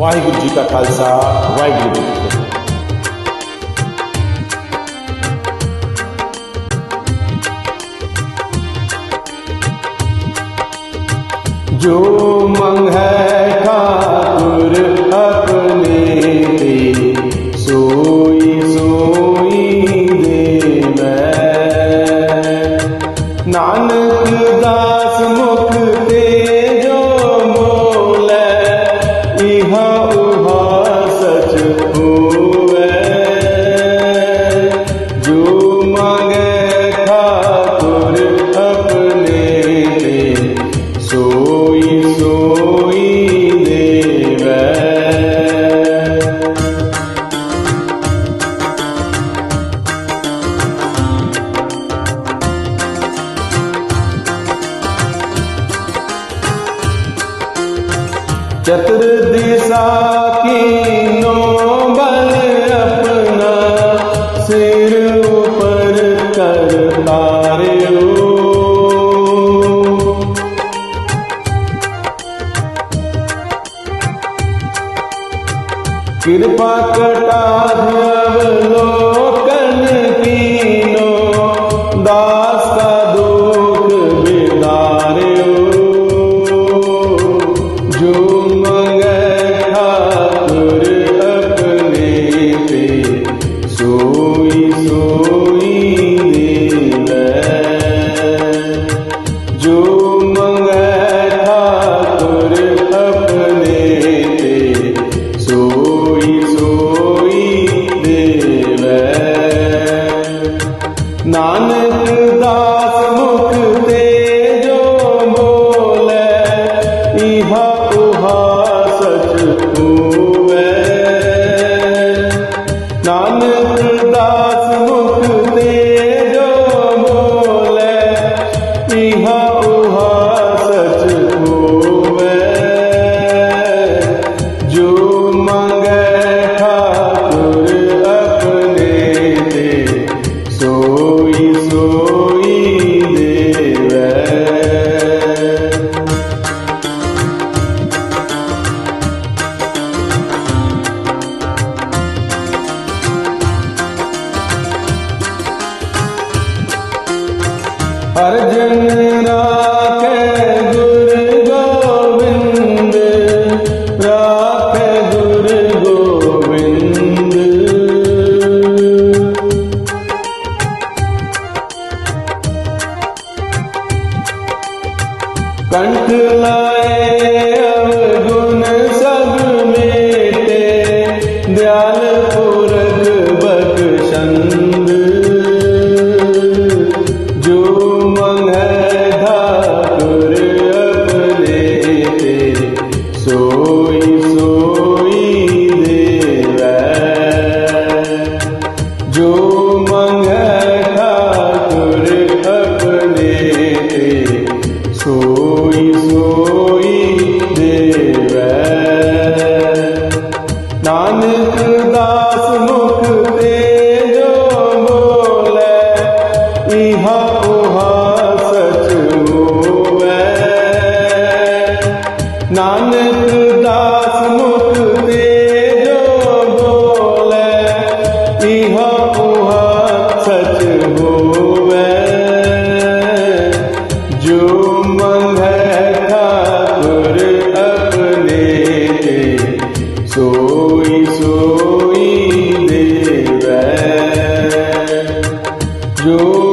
ਵਾਹਿਗੁਰੂ ਜੀ ਕਾ ਖਾਲਸਾ ਵਾਹਿਗੁਰੂ ਜੀ ਕੀ ਫਤਿਹ। ਜੋ ਮੰਗ ਹੈ ਠਾਕੁਰ ਚਤੁਰ ਦਿਸਾ ਕੀਨੋ ਬਲ ਆਪਣਾ ਸਿਰ ਉਪਰ ਕਰ ਤਾਰਿਓ। कृपा कटाधवलो ਨਾਨਕ ਦਾਸ ਮੁਖ ਤੇ ਜੋ ਬੋਲੇ ਇਹਾ ਉਹਾ আর জেনেরা ਨਾਨਕ ਦਾਸ ਮੁਖ ਤੇ ਜੋ ਬੋਲੇ ਇਹਾ ਉਹਾ ਸਚ ਹੋਵੇ ਨਾਨਕ Yo.